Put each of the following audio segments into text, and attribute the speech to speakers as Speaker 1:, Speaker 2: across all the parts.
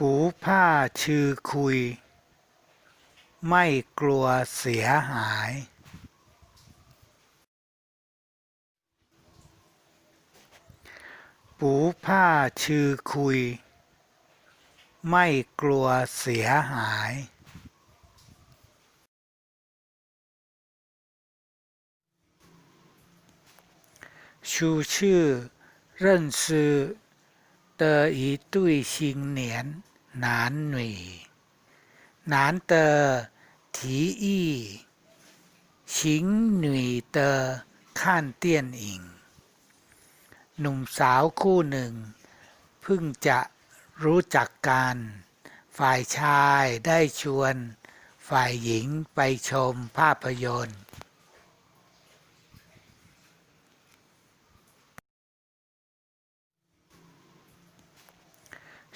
Speaker 1: ปูผ้าชือคุย ไม่กลัวเสียหาย ปูผ้าชือคุย ไม่กลัวเสียหาย ชูชื่อ认识的一对新年 หนานหนุ่ยหนานเตอถีอี้ชิงหนุ่ยเตอข้านเตียนอิง หนุ่มสาวคู่หนึ่ง เพิ่งจะรู้จักกัน ฝ่ายชายได้ชวน ฝ่ายหญิงไปชมภาพยนตร์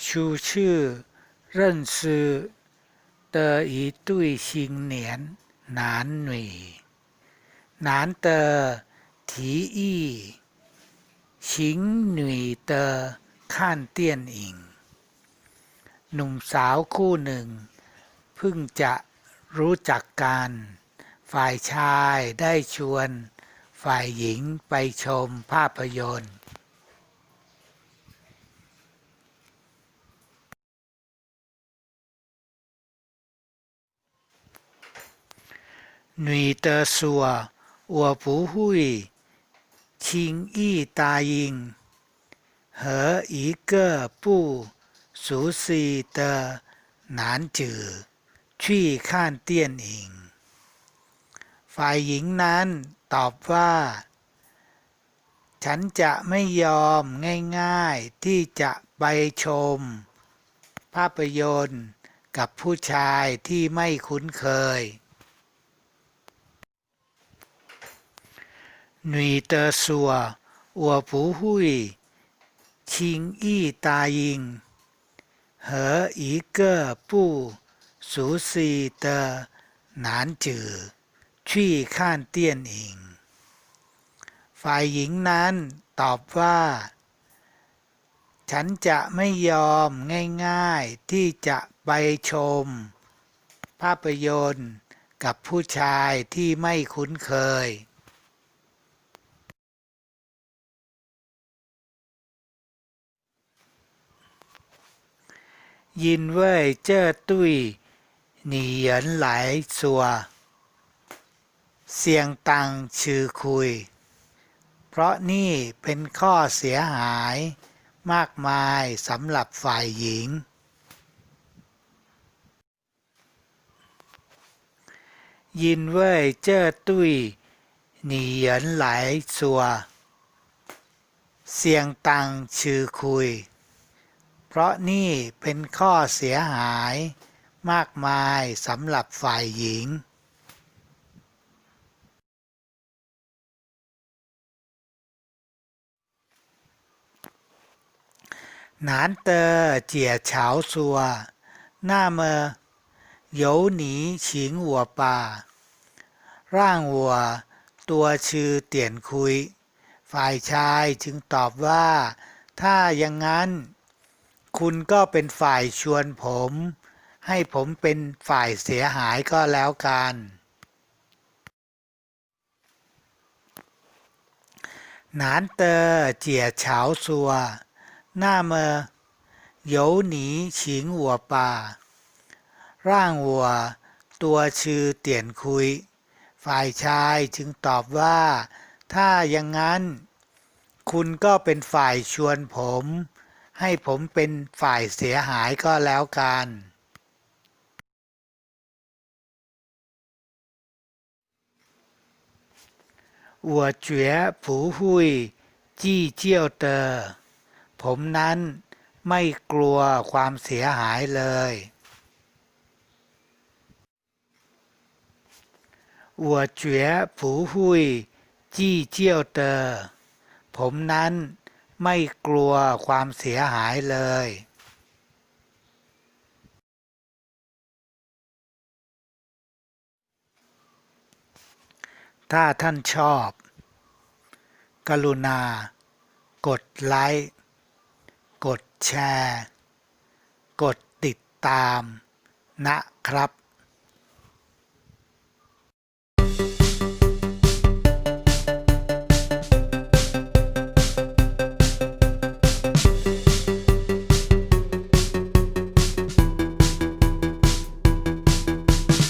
Speaker 1: ชูชื่อ 认识的一对新年男女男的提议请女的看电影หนุ่มสาวคู่หนึ่ง เพิ่งจะรู้จักกัน ฝ่ายชายได้ชวน ฝ่ายหญิงไปชมภาพยนตร์ 女的说：“我不会轻易答应和一个不熟悉的男子去看电影。”ฝ่ายหญิงนั้นตอบว่า ฉันจะไม่ยอมง่ายๆที่จะไปชม ภาพยนตร์กับผู้ชายที่ไม่คุ้นเคย 女的说：“我不会轻易答应和一个不熟悉的男子去看电影。”ฝ่ายหญิงนั้นตอบว่า ฉันจะไม่ยอมง่ายๆที่จะไปชม ภาพยนตร์กับผู้ชายที่ไม่คุ้นเคย 因为这对女人来说相当吃亏เพราะนี่เป็นข้อเสียหายมากมายสำหรับฝ่ายหญิง ยินเว่ยเจ้อายวเสียงตังชื่อ พราะนี่เป็นข้อเสียหายมากมายสำหรับฝ่ายหญิง 难得解嘲说：“那么由你请我吧，让我多吃点亏。”ฝ่ายชายจึงตอบว่า ถ้าอย่างนั้น คุณก็เป็นฝ่ายชวนผม ให้ผมเป็นฝ่ายเสียหายก็แล้วกัน หนานเตอเจียเฉาซัว หน้าเมอยวหนีฉิงหัวป่า ร่างหัว ตัวชื่อเตียนคุย ฝ่ายชายจึงตอบว่า ถ้าอย่างนั้น คุณก็เป็นฝ่ายชวนผม ให้ผมเป็นฝ่ายเสียหายก็แล้วกัน我绝不会计较的ผมนั้นไม่กลัวความเสียหายเลย我绝不会计较的ผมนั้น ไม่กลัวความเสียหายเลย ถ้าท่านชอบ กรุณา กดไลค์ กดแชร์ กดตามนะครับ